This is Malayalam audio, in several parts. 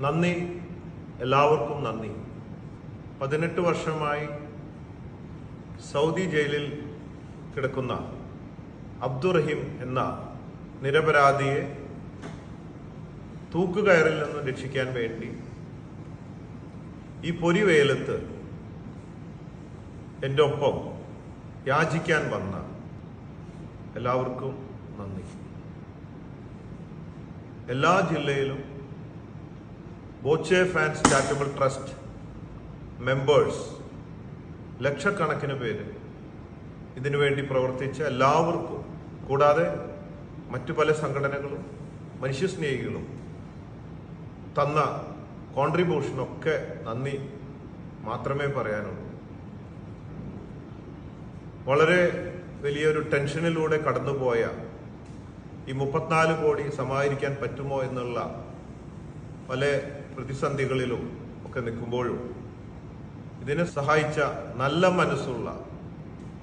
നന്ദി. എല്ലാവർക്കും നന്ദി. പതിനെട്ട് വർഷമായി സൗദി ജയിലിൽ കിടക്കുന്ന അബ്ദുറഹിം എന്ന നിരപരാധിയെ തൂക്കുകയറിൽ നിന്ന് രക്ഷിക്കാൻ വേണ്ടി ഈ പൊരിവേലത്ത് എന്റെ ഒപ്പം യാചിക്കാൻ വന്ന എല്ലാവർക്കും നന്ദി. എല്ലാ ജില്ലയിലും Boche fans charitable trust members ലക്ഷക്കണക്കിന് പേര് ഇതിനുവേണ്ടി പ്രവർത്തിച്ച എല്ലാവർക്കും കൂടാതെ മറ്റു പല സംഘടനകളും മനുഷ്യസ്നേഹികളും തന്ന കോൺട്രിബ്യൂഷനൊക്കെ നന്ദി മാത്രമേ പറയാനുള്ളൂ. വളരെ വലിയൊരു ടെൻഷനിലൂടെ കടന്നുപോയ ഈ മുപ്പത്തിനാല് കോടി സമാഹരിക്കാൻ പറ്റുമോ എന്നുള്ള പല പ്രതിസന്ധികളിലും ഒക്കെ നിൽക്കുമ്പോഴും ഇതിനെ സഹായിച്ച നല്ല മനസ്സുള്ള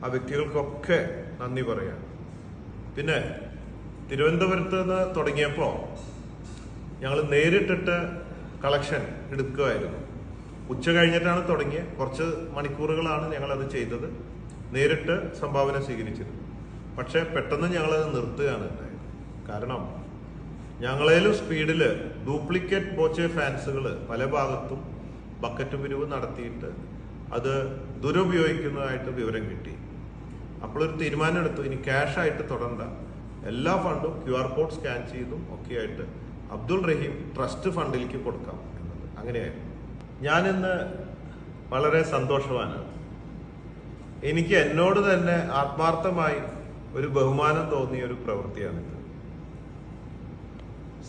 ആ വ്യക്തികൾക്കൊക്കെ നന്ദി പറയാം. പിന്നെ തിരുവനന്തപുരത്ത് നിന്ന് തുടങ്ങിയപ്പോൾ ഞങ്ങൾ നേരിട്ടിട്ട് കളക്ഷൻ എടുക്കുമായിരുന്നു ഉച്ച കഴിഞ്ഞിട്ടാണ് തുടങ്ങിയത് കുറച്ച് മണിക്കൂറുകളാണ് ഞങ്ങളത് ചെയ്തത്. നേരിട്ട് സംഭാവന സ്വീകരിച്ചത് പക്ഷേ പെട്ടെന്ന് ഞങ്ങളത് നിർത്തുകയാണ് കാരണം ഞങ്ങളേലും സ്പീഡിൽ ഡ്യൂപ്ലിക്കേറ്റ് ബോച്ചെ ഫാൻസുകൾ പല ഭാഗത്തും ബക്കറ്റ് പിരിവ് നടത്തിയിട്ട് അത് ദുരുപയോഗിക്കുന്നതായിട്ട് വിവരം കിട്ടി. അപ്പോഴൊരു തീരുമാനം എടുത്തു ഇനി ക്യാഷ് ആയിട്ട് തുടരണ്ട എല്ലാ ഫണ്ടും ക്യു ആർ കോഡ് സ്കാൻ ചെയ്തും ഒക്കെ ആയിട്ട് അബ്ദുൾ റഹീം ട്രസ്റ്റ് ഫണ്ടിലേക്ക് കൊടുക്കാം എന്നത്. അങ്ങനെയായിരുന്നു. ഞാനിന്ന് വളരെ സന്തോഷവാനാണ്. എനിക്ക് എന്നോട് തന്നെ ആത്മാർത്ഥമായി ഒരു ബഹുമാനം തോന്നിയ ഒരു പ്രവൃത്തിയാണിത്.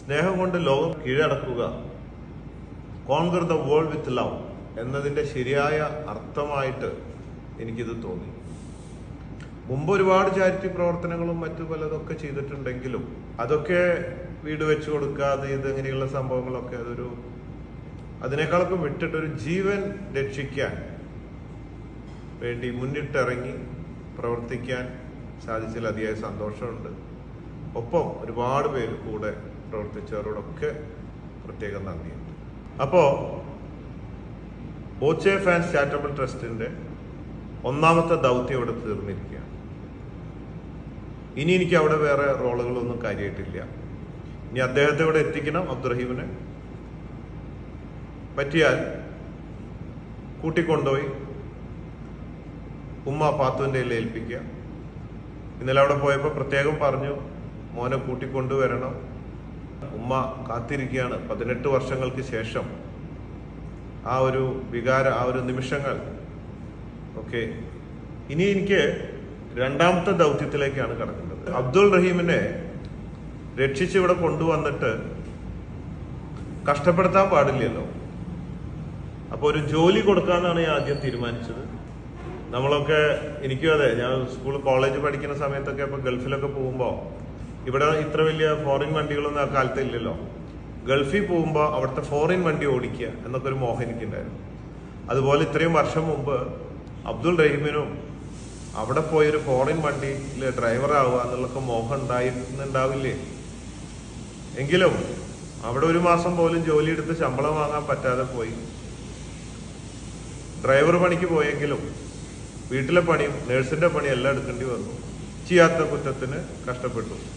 സ്നേഹം കൊണ്ട് ലോകം കീഴടക്കുക. Conquer the world with love എന്നതിന്റെ ശരിയായ അർത്ഥമായിട്ട് എനിക്കിത് തോന്നി. മുമ്പ് ഒരുപാട് ചാരിറ്റി പ്രവർത്തനങ്ങളും മറ്റു പലതൊക്കെ ചെയ്തിട്ടുണ്ടെങ്കിലും അതൊക്കെ വീട് വെച്ചു കൊടുക്കാതെ ഇത് ഇങ്ങനെയുള്ള സംഭവങ്ങളൊക്കെ അതൊരു അതിനേക്കാളൊക്കെ വിട്ടിട്ടൊരു ജീവൻ രക്ഷിക്കാൻ വേണ്ടി മുന്നിട്ടിറങ്ങി പ്രവർത്തിക്കാൻ സാധിച്ചതിൽ അതിയായ സന്തോഷമുണ്ട്. ഒപ്പം ഒരുപാട് പേര് കൂടെ പ്രവർത്തിച്ചവരോടൊക്കെ പ്രത്യേകം നന്ദിയുണ്ട്. അപ്പോ ബോച്ചെ ഫാൻസ് ചാരിറ്റബിൾ ട്രസ്റ്റിന്റെ ഒന്നാമത്തെ ദൗത്യം ഇവിടെ തീർന്നിരിക്കുകയാണ്. ഇനി എനിക്ക് അവിടെ വേറെ റോളുകളൊന്നും കാര്യമായിട്ടില്ല. ഇനി അദ്ദേഹത്തെ ഇവിടെ എത്തിക്കണം അബ്ദുറഹീമിനെ. പറ്റിയാൽ കൂട്ടിക്കൊണ്ടുപോയി ഉമ്മ പാത്തുവിന്റെ ഏൽപ്പിക്കുക. ഇന്നലെ അവിടെ പോയപ്പോൾ പ്രത്യേകം പറഞ്ഞു മോനെ കൂട്ടിക്കൊണ്ടുവരണം. ഉമ്മ കാത്തിരിക്കുകയാണ്. പതിനെട്ട് വർഷങ്ങൾക്ക് ശേഷം ആ ഒരു വികാര ആ ഒരു നിമിഷങ്ങൾ. ഓക്കെ. ഇനി എനിക്ക് രണ്ടാമത്തെ ദൗത്യത്തിലേക്കാണ് കടക്കുന്നത് അബ്ദുൾ റഹീമിനെ രക്ഷിച്ച് ഇവിടെ കൊണ്ടുവന്നിട്ട് കഷ്ടപ്പെടുത്താൻ പാടില്ലല്ലോ. അപ്പോൾ ഒരു ജോലി കൊടുക്കാന്നാണ് ഞാൻ ആദ്യം തീരുമാനിച്ചത്. നമ്മളൊക്കെ എനിക്കും അതെ ഞാൻ സ്കൂൾ കോളേജ് പഠിക്കുന്ന സമയത്തൊക്കെ ഇപ്പൊ ഗൾഫിലൊക്കെ പോകുമ്പോൾ ഇവിടെ ഇത്ര വലിയ ഫോറിൻ വണ്ടികളൊന്നും ആ കാലത്ത് ഇല്ലല്ലോ. ഗൾഫിൽ പോകുമ്പോൾ അവിടുത്തെ ഫോറിൻ വണ്ടി ഓടിക്കുക എന്നൊക്കെ ഒരു മോഹം എനിക്കുണ്ടായിരുന്നു. അതുപോലെ ഇത്രയും വർഷം മുമ്പ് അബ്ദുൾ റഹീമിനും അവിടെ പോയൊരു ഫോറിൻ വണ്ടിയിൽ ഡ്രൈവർ ആവുക എന്നുള്ളൊക്കെ മോഹം ഉണ്ടായിരുന്നുണ്ടാവില്ലേ? എങ്കിലും അവിടെ ഒരു മാസം പോലും ജോലി എടുത്ത് ശമ്പളം വാങ്ങാൻ പറ്റാതെ പോയി. ഡ്രൈവർ പണിക്ക് പോയെങ്കിലും വീട്ടിലെ പണിയും നേഴ്സിന്റെ പണിയും എല്ലാം എടുക്കേണ്ടി വന്നു. ചെയ്യാത്ത കുറ്റത്തിന് കഷ്ടപ്പെട്ടു.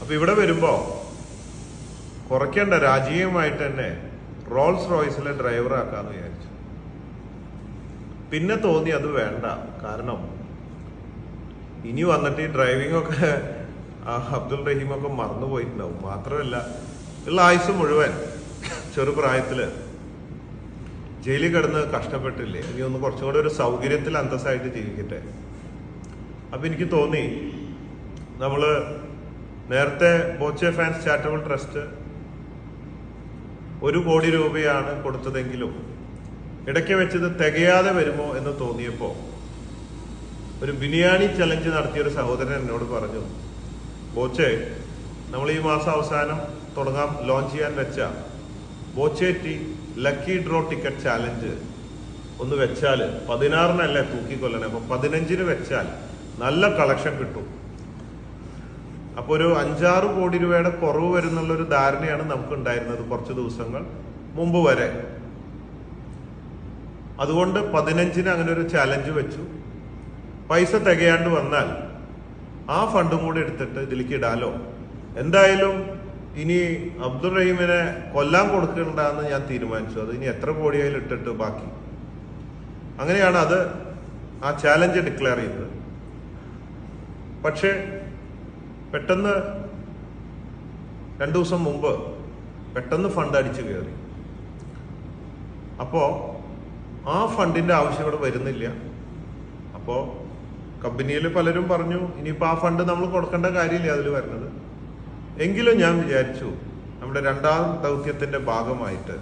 അപ്പൊ ഇവിടെ വരുമ്പോ കുറയ്ക്കേണ്ട രാജീയമായിട്ട് തന്നെ റോൾസ് റോയ്സിലെ ഡ്രൈവർ ആക്കാന്ന് വിചാരിച്ചു. പിന്നെ തോന്നി അത് വേണ്ട. കാരണം ഇനി വന്നിട്ട് ഈ ഡ്രൈവിംഗ് ഒക്കെ അബ്ദുൾ റഹീം ഒക്കെ മറന്നുപോയിട്ടുണ്ടാവും. മാത്രമല്ല ഉള്ള ആയുസ് മുഴുവൻ ചെറുപ്രായത്തിൽ ജയിലിൽ കിടന്ന് കഷ്ടപ്പെട്ടില്ലേ? ഇനി ഒന്ന് കുറച്ചും കൂടെ ഒരു സൗകര്യത്തിൽ അന്തസ്സായിട്ട് ജീവിക്കട്ടെ. അപ്പൊ എനിക്ക് തോന്നി നമ്മൾ നേരത്തെ ബോച്ചെ ഫാൻസ് ചാരിറ്റബിൾ ട്രസ്റ്റ് ഒരു കോടി രൂപയാണ് കൊടുത്തതെങ്കിലും ഇടയ്ക്ക് വെച്ചത് തികയാതെ വരുമോ എന്ന് തോന്നിയപ്പോൾ ഒരു ബിരിയാണി ചലഞ്ച് നടത്തിയ ഒരു സഹോദരൻ എന്നോട് പറഞ്ഞു ബോച്ചെ നമ്മൾ ഈ മാസം അവസാനം തുടങ്ങാം ലോഞ്ച് ചെയ്യാൻ വെച്ച Boche tea lucky draw ticket challenge ഒന്ന് വെച്ചാൽ പതിനാറിനല്ലേ തൂക്കിക്കൊല്ലണേ? അപ്പൊ പതിനഞ്ചിന് വെച്ചാൽ നല്ല കളക്ഷൻ കിട്ടും. അപ്പോൾ ഒരു അഞ്ചാറ് കോടി രൂപയുടെ കുറവ് വരുന്നുള്ള ഒരു ധാരണയാണ് നമുക്ക് ഉണ്ടായിരുന്നത് കുറച്ച് ദിവസങ്ങൾ മുമ്പ് വരെ. അതുകൊണ്ട് പതിനഞ്ചിന് അങ്ങനെ ഒരു ചാലഞ്ച് വെച്ചു. പൈസ തികയാണ്ട് വന്നാൽ ആ ഫണ്ടും കൂടി എടുത്തിട്ട് ഇതിലേക്ക് ഇടാലോ? എന്തായാലും ഇനി അബ്ദുൾ റഹീമിനെ കൊല്ലാൻ കൊടുക്കണ്ടെന്ന് ഞാൻ തീരുമാനിച്ചു. അത് ഇനി എത്ര കോടിയായി ഇട്ടിട്ട് ബാക്കി. അങ്ങനെയാണ് അത് ആ ചാലഞ്ച് ഡിക്ലെയർ ചെയ്തത്. പക്ഷേ പെട്ടെന്ന് രണ്ടു ദിവസം മുമ്പ് പെട്ടെന്ന് ഫണ്ട് അടിച്ചു കയറി. അപ്പോൾ ആ ഫണ്ടിന്റെ ആവശ്യം ഇവിടെ വരുന്നില്ല. അപ്പോൾ കമ്പനിയിൽ പലരും പറഞ്ഞു ഇനിയിപ്പോൾ ആ ഫണ്ട് നമ്മൾ കൊടുക്കേണ്ട കാര്യമില്ല അതിൽ വരുന്നത്. എങ്കിലും ഞാൻ വിചാരിച്ചു നമ്മുടെ രണ്ടാം ദൗത്യത്തിന്റെ ഭാഗമായിട്ട്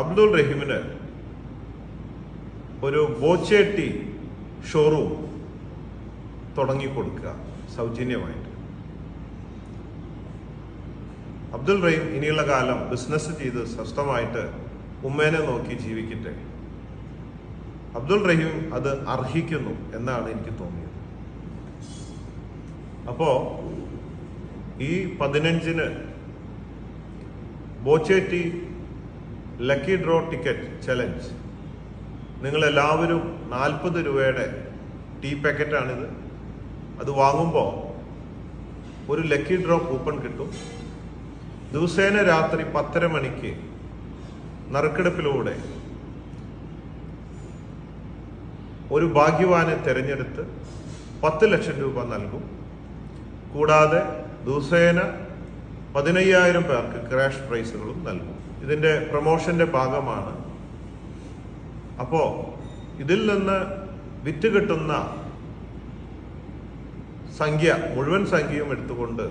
അബ്ദുൾ റഹീമിന് ഒരു ബോച്ചേട്ടി ഷോറൂം തുടങ്ങിക്കൊടുക്കുക സൗജന്യമായിട്ട്. അബ്ദുൾ റഹീം ഇനിയുള്ള കാലം ബിസിനസ് ചെയ്ത് സ്വസ്ഥമായിട്ട് ഉമ്മേനെ നോക്കി ജീവിക്കട്ടെ. അബ്ദുൾ റഹീം അത് അർഹിക്കുന്നു എന്നാണ് എനിക്ക് തോന്നിയത്. അപ്പോ ഈ പതിനഞ്ചിന് Boche tea lucky draw ticket challenge. നിങ്ങളെല്ലാവരും നാൽപ്പത് രൂപയുടെ ടീ പാക്കറ്റാണിത്. അത് വാങ്ങുമ്പോൾ ഒരു ലക്കി ഡ്രോ കൂപ്പൺ കിട്ടും. ദിവസേന രാത്രി പത്തര മണിക്ക് നറുക്കെടുപ്പിലൂടെ ഒരു ഭാഗ്യവാനെ തിരഞ്ഞെടുത്ത് പത്ത് ലക്ഷം രൂപ നൽകും. കൂടാതെ ദിവസേന പതിനയ്യായിരം പേർക്ക് ക്രാഷ് പ്രൈസുകളും നൽകും. ഇതിന്റെ പ്രൊമോഷന്റെ ഭാഗമാണ്. അപ്പോൾ ഇതിൽ നിന്ന് വിറ്റ് കിട്ടുന്ന സംഖ്യ മുഴുവൻ സംഖ്യയും എടുത്തുകൊണ്ട്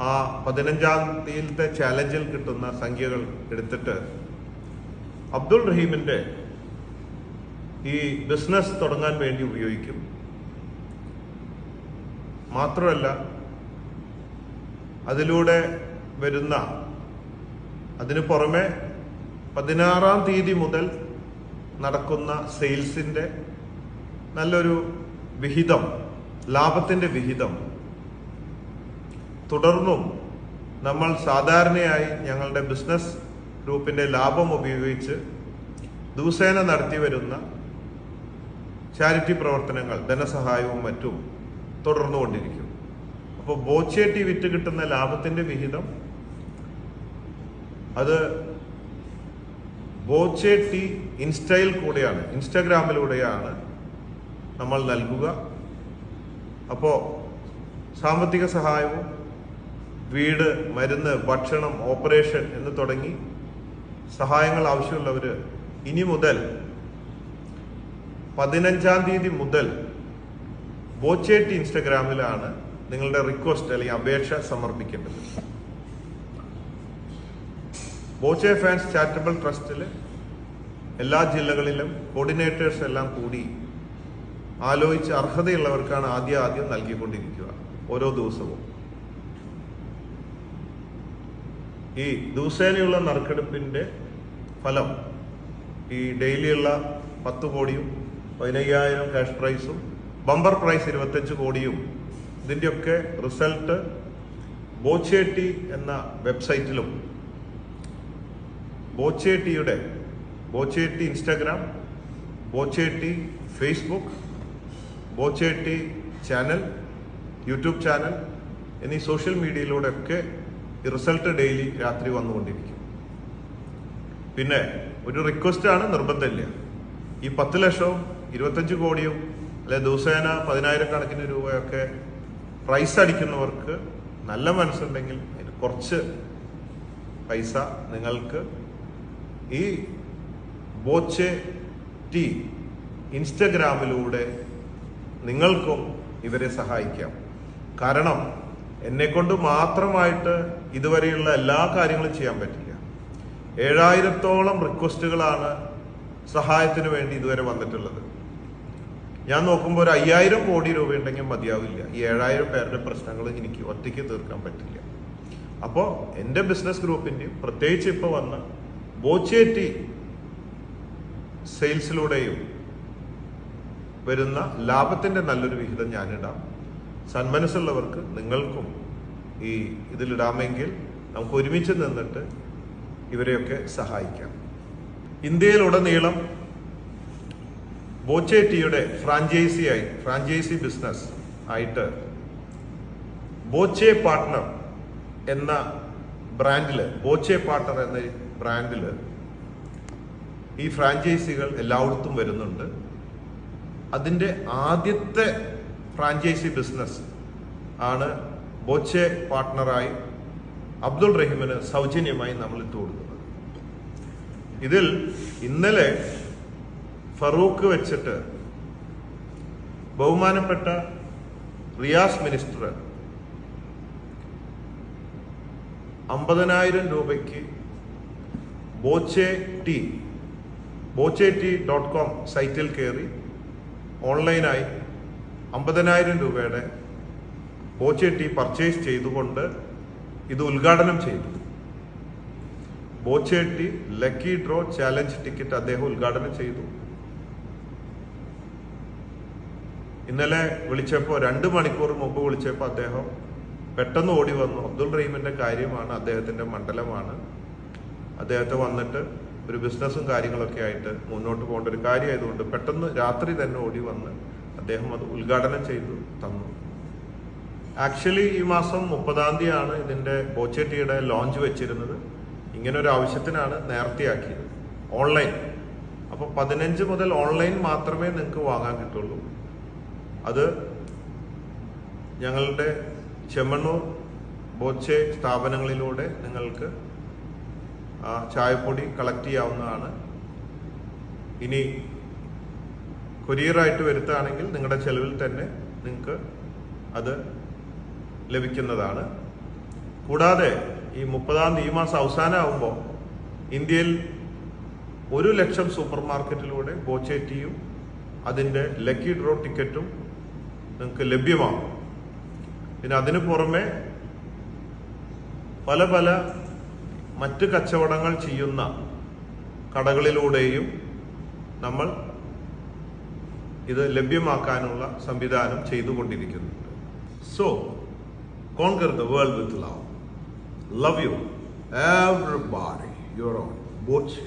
ആ പതിനഞ്ചാം തീയതിയിലത്തെ ചാലഞ്ചിൽ കിട്ടുന്ന സംഖ്യകൾ എടുത്തിട്ട് അബ്ദുൾ റഹീമിന്റെ ഈ ബിസിനസ് തുടങ്ങാൻ വേണ്ടി ഉപയോഗിക്കും. മാത്രമല്ല അതിലൂടെ വരുന്ന അതിനു പുറമെ പതിനാറാം തീയതി മുതൽ നടക്കുന്ന സെയിൽസിന്റെ നല്ലൊരു വിഹിതം ലാഭത്തിന്റെ വിഹിതം. തുടർന്നും നമ്മൾ സാധാരണയായി ഞങ്ങളുടെ ബിസിനസ് ഗ്രൂപ്പിന്റെ ലാഭം ഉപയോഗിച്ച് ദിവസേന നടത്തി വരുന്ന ചാരിറ്റി പ്രവർത്തനങ്ങൾ ധനസഹായവും മറ്റും തുടർന്നുകൊണ്ടിരിക്കും അപ്പോൾ ബോച്ചേട്ടി വിറ്റ് കിട്ടുന്ന ലാഭത്തിന്റെ വിഹിതം അത് ബോച്ചേട്ടി ഇൻസ്റ്റയിൽ കൂടെയാണ് ഇൻസ്റ്റഗ്രാമിലൂടെയാണ് നമ്മൾ നൽകുക. അപ്പോൾ സാമ്പത്തിക സഹായവും വീട് മരുന്ന് ഭക്ഷണം ഓപ്പറേഷൻ എന്ന് തുടങ്ങി സഹായങ്ങൾ ആവശ്യമുള്ളവർ ഇനി മുതൽ പതിനഞ്ചാം തീയതി മുതൽ ബോച്ചേട്ടി ഇൻസ്റ്റഗ്രാമിലാണ് നിങ്ങളുടെ റിക്വസ്റ്റ് അല്ലെങ്കിൽ അപേക്ഷ സമർപ്പിക്കേണ്ടത്. ബോച്ചെ ഫാൻസ് ചാരിറ്റബിൾ ട്രസ്റ്റിൽ എല്ലാ ജില്ലകളിലും കോർഡിനേറ്റേഴ്സ് എല്ലാം കൂടി ആലോചിച്ച് അർഹതയുള്ളവർക്കാണ് ആദ്യ ആദ്യം നൽകിക്കൊണ്ടിരിക്കുക ഓരോ ദിവസവും. ഈ ദിവസേനയുള്ള നറുക്കെടുപ്പിന്റെ ഫലം ഈ ഡെയിലിയുള്ള പത്ത് കോടിയും പതിനയ്യായിരം ക്യാഷ് പ്രൈസും ബമ്പർ പ്രൈസ് ഇരുപത്തഞ്ച് കോടിയും ഇതിന്റെയൊക്കെ റിസൾട്ട് ബോച്ചേട്ടി എന്ന വെബ്സൈറ്റിലും ബോച്ചേട്ടിയുടെ Boche tea Instagram Boche tea Facebook Boche tea channel YouTube channel എന്നീ സോഷ്യൽ മീഡിയയിലൂടെയൊക്കെ ഈ റിസൾട്ട് ഡെയിലി രാത്രി വന്നുകൊണ്ടിരിക്കും. പിന്നെ ഒരു റിക്വസ്റ്റാണ് നിർബന്ധമില്ല. ഈ പത്ത് ലക്ഷവും ഇരുപത്തഞ്ച് കോടിയും അല്ലെ ദിവസേന പതിനായിരം കണക്കിന് രൂപയൊക്കെ പ്രൈസ് അടിക്കുന്നവർക്ക് നല്ല മനസ്സുണ്ടെങ്കിൽ അതിന് കുറച്ച് പൈസ നിങ്ങൾക്ക് ഈ ബോച്ചെ ടി ഇൻസ്റ്റഗ്രാമിലൂടെ നിങ്ങൾക്കും ഇവരെ സഹായിക്കാം. കാരണം എന്നെ കൊണ്ട് മാത്രമായിട്ട് ഇതുവരെയുള്ള എല്ലാ കാര്യങ്ങളും ചെയ്യാൻ പറ്റില്ല. ഏഴായിരത്തോളം റിക്വസ്റ്റുകളാണ് സഹായത്തിന് വേണ്ടി ഇതുവരെ വന്നിട്ടുള്ളത്. ഞാൻ നോക്കുമ്പോൾ ഒരു അയ്യായിരം കോടി രൂപ ഉണ്ടെങ്കിൽ മതിയാവില്ല. ഈ ഏഴായിരം പേരുടെ പ്രശ്നങ്ങൾ എനിക്ക് ഒറ്റയ്ക്ക് തീർക്കാൻ പറ്റില്ല. അപ്പോൾ എന്റെ ബിസിനസ് ഗ്രൂപ്പിന്റെയും പ്രത്യേകിച്ച് ഇപ്പോൾ വന്ന ബോച്ചേറ്റി സെയിൽസിലൂടെയും വരുന്ന ലാഭത്തിന്റെ നല്ലൊരു വിഹിതം ഞാനിടാം. സന്മനസ്സുള്ളവർക്ക് നിങ്ങൾക്കും ഈ ഇതിലിടാമെങ്കിൽ നമുക്ക് ഒരുമിച്ച് നിന്നിട്ട് ഇവരെയൊക്കെ സഹായിക്കാം. ഇന്ത്യയിലുടനീളം ബോച്ചേറ്റിയുടെ ടീയുടെ ഫ്രാഞ്ചൈസി ബിസിനസ് ആയിട്ട് ബോച്ചെ പാർട്ട്ണർ എന്ന ബ്രാൻഡിൽ ബോച്ചെ പാർട്ട്ണർ എന്ന ബ്രാൻഡിൽ ഈ ഫ്രാഞ്ചൈസികൾ എല്ലായിടത്തും വരുന്നുണ്ട്. അതിന്റെ ആദ്യത്തെ ഫ്രാഞ്ചൈസി ബിസിനസ് ആണ് ബോച്ചെ പാർട്ട്ണറായി അബ്ദുൾ റഹീമിന് സൗജന്യമായി നമ്മൾ ഇട്ട് കൊടുക്കുന്നത്. ഇതിൽ ഇന്നലെ ഫറൂഖ് വെച്ചിട്ട് ബഹുമാനപ്പെട്ട റിയാസ് മിനിസ്റ്റർ അമ്പതിനായിരം രൂപയ്ക്ക് Boche tea Boche tea dot com സൈറ്റിൽ കയറി ഓൺലൈനായി അമ്പതിനായിരം രൂപയുടെ ബോച്ചെട്ടി പർച്ചേസ് ചെയ്തുകൊണ്ട് ഇത് ഉദ്ഘാടനം ചെയ്തു. Boche tea lucky draw challenge ticket അദ്ദേഹം ഉദ്ഘാടനം ചെയ്തു. ഇന്നലെ വിളിച്ചപ്പോൾ രണ്ട് മണിക്കൂർ മുമ്പ് വിളിച്ചപ്പോൾ അദ്ദേഹം പെട്ടെന്ന് ഓടി വന്നു. അബ്ദുൾ റഹീമിന്റെ കാര്യമാണ് അദ്ദേഹത്തിന്റെ മണ്ഡലമാണ്. അദ്ദേഹത്തെ വന്നിട്ട് ഒരു ബിസിനസ്സും കാര്യങ്ങളൊക്കെ ആയിട്ട് മുന്നോട്ട് പോകേണ്ട ഒരു കാര്യമായതുകൊണ്ട് പെട്ടെന്ന് രാത്രി തന്നെ ഓടി വന്ന് അദ്ദേഹം അത് ഉദ്ഘാടനം ചെയ്തു തന്നു. ആക്ച്വലി ഈ മാസം മുപ്പതാം തീയതിയാണ് ഇതിന്റെ ബോച്ചെട്ടിയുടെ ലോഞ്ച് വെച്ചിരുന്നത്. ഇങ്ങനെ ഒരു ആവശ്യത്തിനാണ് നേർത്തിയാക്കിയത്. ഓൺലൈൻ അപ്പോൾ പതിനഞ്ച് മുതൽ ഓൺലൈൻ മാത്രമേ നിങ്ങൾക്ക് വാങ്ങാൻ കിട്ടുള്ളൂ. അത് ഞങ്ങളുടെ ചെമ്മണ്ണൂർ ബോച്ചെ സ്ഥാപനങ്ങളിലൂടെ നിങ്ങൾക്ക് ചായപ്പൊടി കളക്ട് ചെയ്യാവുന്നതാണ്. ഇനി കൊരിയറായിട്ട് വരുത്തുകയാണെങ്കിൽ നിങ്ങളുടെ ചെലവിൽ തന്നെ നിങ്ങൾക്ക് അത് ലഭിക്കുന്നതാണ്. കൂടാതെ ഈ മുപ്പതാം തീയതി മാസം അവസാനമാകുമ്പോൾ ഇന്ത്യയിൽ ഒരു ലക്ഷം സൂപ്പർ മാർക്കറ്റിലൂടെ ഗോച്ചേറ്റിയും അതിന്റെ ലക്കി ഡ്രോ ടിക്കറ്റും നിങ്ങൾക്ക് ലഭ്യമാകും. പിന്നെ അതിനു പുറമെ പല പല മറ്റ് കച്ചവടങ്ങൾ ചെയ്യുന്ന കടകളിലൂടെയും നമ്മൾ ഇത് ലഭ്യമാക്കാനുള്ള സംവിധാനം ചെയ്തുകൊണ്ടിരിക്കുന്നുണ്ട് so conquer the world with love love you everybody your own Boche